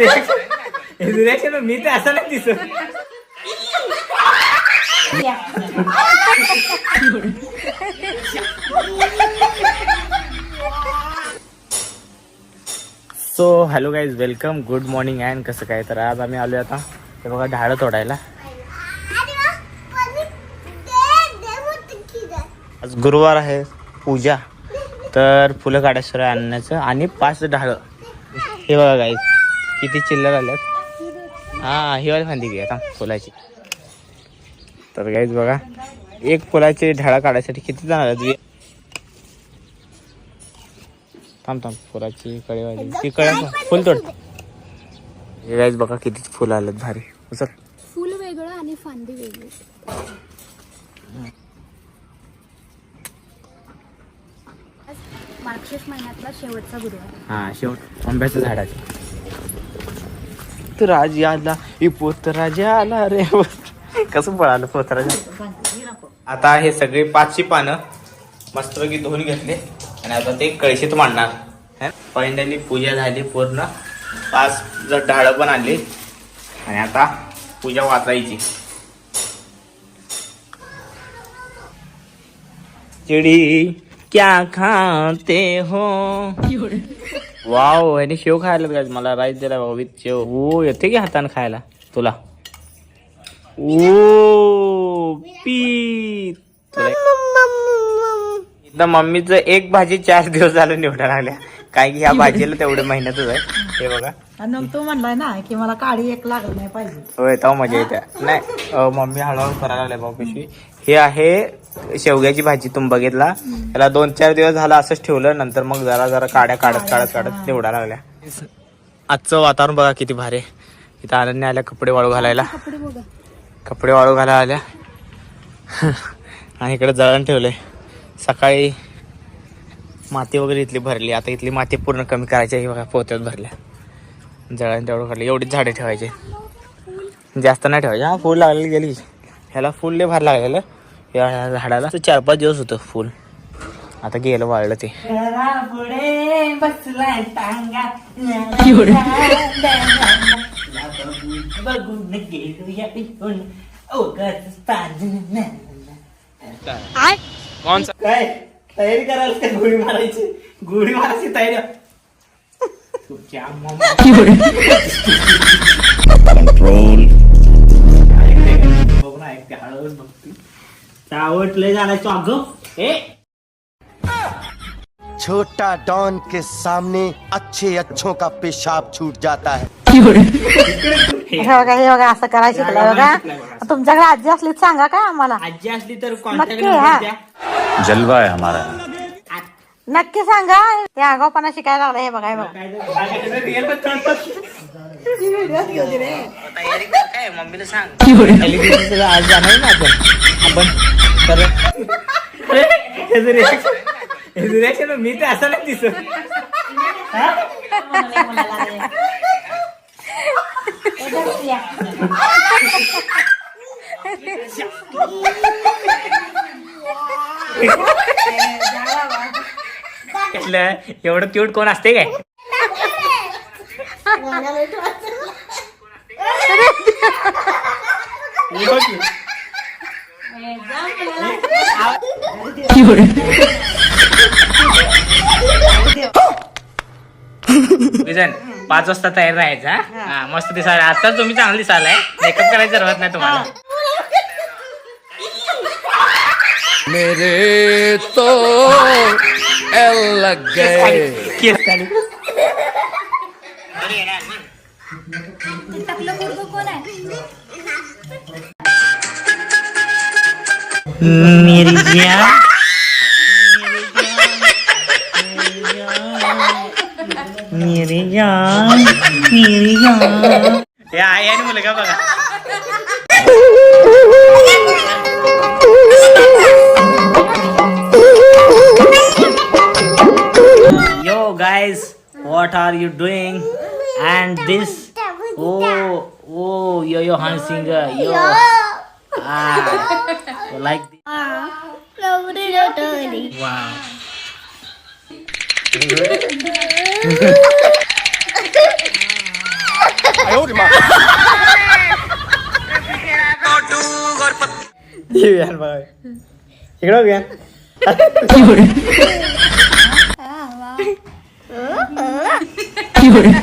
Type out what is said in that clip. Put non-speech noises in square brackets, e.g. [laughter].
Reaction मी तर असं नाही दिसत. So hello guys welcome good morning and कसं काय? तर आज आम्ही आलो आता. ते बघा ढाळं तोडायला. आज गुरुवार आहे पूजा. तर फुलं काढायचं आणण्याचं आणि पाच ढाळं हे बघा गाईज किती चिल्लर आल्यात? हा ही वाली फांदी घ्या आता फुलाची. तर गाईज बघा एक फुलाची ढाळा काढायसाठी किती जण आल्यात थांब थांब फुलाची कळी वाजली ती कळ्या फुल तोड. हे गाईज बघा किती फुलं आलेत भारी. उचल. फुल वेगळं आणि फांदी वेगळी. मार्गशीर्ष महिन्यातला शेवटचा गुरुवार. हा शेवट. आंब्याचं झाडाचं. राज आला हे पोतराजा आला रे कसं पळालं पोतराजा? आता हे सगळे पाचशे पानं मस्तपैकी धुवून घेतले आणि आता ते कळशीत मांडणार. फायनली पूजा झाली पूर्ण. पाच जर ढाळं पण आणली. आणि आता पूजा वाचायची. चिडी क्या खाते हो? वाव ह्याने शेव खायला काय मला राईस दिला बाबा विथ शेव. ओ येते की हाताने खायला? तुला. ओ पी तुला मम्मीचं एक भाजी चार दिवस झालं निवडा लागल्या. काय की ह्या भाजीला तेवढं मेहनतच आहे. हे बघा. आणि मग तू म्हणलाय ना की मला काळी एक लागत नाही पाहिजे. होय तेव्हा मजा येते. नाही अं, मम्मी हळूहळू करायला लागल्या भाऊ पिशवी. हे आहे शेवग्याची भाजी तुम्ही बघितला? त्याला दोन चार दिवस झाला असंच ठेवलं नंतर मग जरा जरा काड्या काढत काढत काढत निवडा लागल्या. आजचं वातावरण बघा किती भारी आहे. इथं आनंदने आल्या कपडे वाळू घालायला. कपडे बघा कपडे वाळू घालायला आल्या. आणि इकडे जळण ठेवलंय. सकाळी माती वगैरे इथली भरली. आता इथली माती पूर्ण कमी करायची आहे. बघा पोत्यात भरल्या. जळण तेवढं काढलं एवढीच झाडे ठेवायचे. जास्त नाही ठेवायचे. हा फूल लागलेली गेली. ह्याला फुल लय भार लागलेलं. या झाडाला. चार पाच दिवस होतं फुल. आता गेलं वाळलं ते. कौन सा काय? तयारी करायला काय गोळी मारायची गोळी मारायची तयारी तुझ्या मम्मा. बघ ना, ऐकते, हळूच बघते. चावटलंय जाण्याचं अगं ए छोटा डॉन के सामने अच्छे अच्छों का पेशाब छूट जाता है हे बघा हे बघा असं शिकलं बघा तुमच्याकडे आजी असली तर सांगा काय आम्हाला आजी असली तर नक्की, हा. जलवा है हमारा नक्की सांगा ते आगावपणा शिकायला लागला हे बघा हे बघा रिअल पण कळतं. तयारी कर काय मम्मीला सांग एलिगेशनचं आज जाणार ना आपण आपण तर अरे, ह्याचं reaction- ह्याचं reaction मी तर असं नाही दिसत कसलं एवढं क्यूट कोण असते काय? विजन पाच वाजता तयार राहायचा हा? मस्त दिसायला. आता तुम्ही चांगलं दिसायलाय. मेकअप करायचं राहत नाही तुम्हाला. मेरे तो एल लग गए केस खाली. ते टाकलं पोरगं कोण आहे मेरी जान मेरी जान मेरी जान हे आई आणि मुलगा बघा guys, what are you doing? And this, oh, oh, yo yo Han singer, yo. Ah, you like this? Wow. [laughs] हे विहान बघा इकडं 呃呃有人